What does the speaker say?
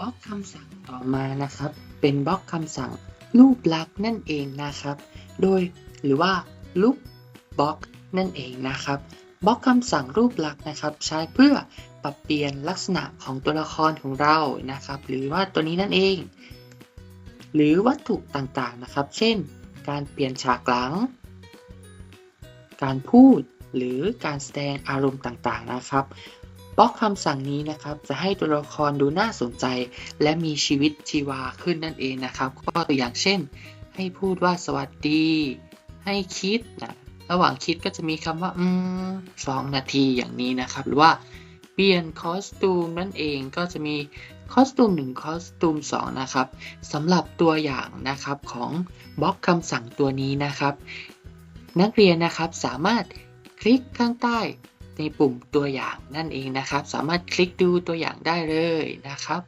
บล็อกคำสั่งต่อมานะครับ เป็นบล็อกคำสั่งรูปลักษณ์นั่นเองนะครับ โดยหรือว่ารูปบล็อกนั่นเองนะครับบล็อกคำสั่งรูปลักษณ์นะครับ ใช้เพื่อปรับเปลี่ยนลักษณะของตัวละครของเรานะครับ หรือว่าตัวนี้นั่นเอง หรือวัตถุต่างๆนะครับ เช่น การเปลี่ยนฉากหลัง การพูดหรือการแสดงอารมณ์ต่างๆนะครับ บล็อกคำสั่งนี้นะครับจะให้ตัวละครดูน่าสนใจ และมีชีวิตชีวาขึ้นนั่นเองนะครับก็ตัวอย่างเช่น ให้พูดว่าสวัสดี ให้คิดนะระหว่างคิดก็จะมีคำว่าอืมสองนาทีอย่างนี้นะครับ หรือว่าเปลี่ยนคอสตูมนั่นเองก็จะมีคอสตูม1คอสตูม2นะครับสำหรับตัวอย่างนะครับของบล็อกคำสั่งตัวนี้นะครับ นักเรียนนะครับสามารถคลิกข้างใต้ ในปุ่มตัวอย่างนั่นเองนะครับ สามารถคลิกดูตัวอย่างได้เลยนะครับ